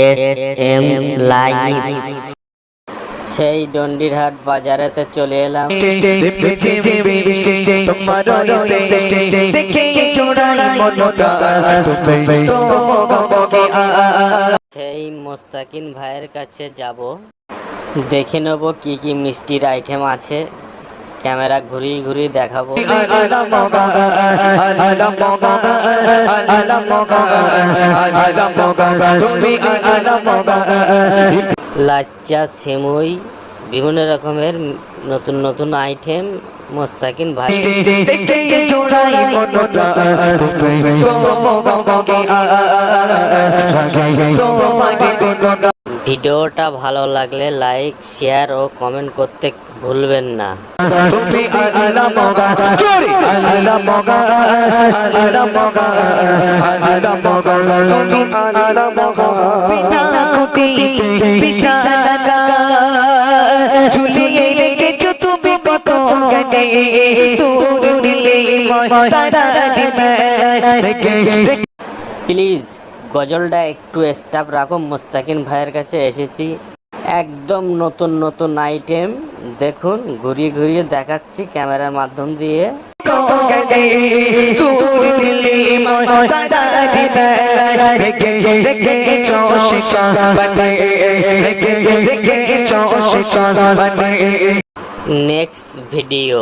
S M live সেই দণ্ডিরহাট বাজারেতে চলে এলাম সেই মোস্তাকিন ভাইয়ের কাছে যাব দেখে নেব কি কি মিষ্টির আইটেম আছে ক্যামেরা ঘুরিয়ে ঘুরিয়ে দেখাবো। লাচ্চা সেমই বিভিন্ন রকমের নতুন নতুন আইটেম মোস্তাকিন ভাই। ভিডিওটা ভালো লাগলে লাইক শেয়ার ও কমেন্ট করতে ভুলবেন না। তুমি আল্লাহ মগা চোরি! আল্লাহ মগা আল্লাহ মগা আল্লাহ মগা তুমি আল্লাহ মগা। বিনা খুঁটি বিশালাকা ঝুলিয়ে রেখেছো তুমি কত জ্ঞানে দূর নিলে তারা প্লিজ গজলটা একটু স্টাফ রাখো, মোস্তাকিন ভাইয়ের কাছে এসেছি। একদম নতুন নতুন আইটেম দেখুন, ঘুরিয়ে ঘুরিয়ে দেখাচ্ছি ক্যামেরার মাধ্যম দিয়ে। Next video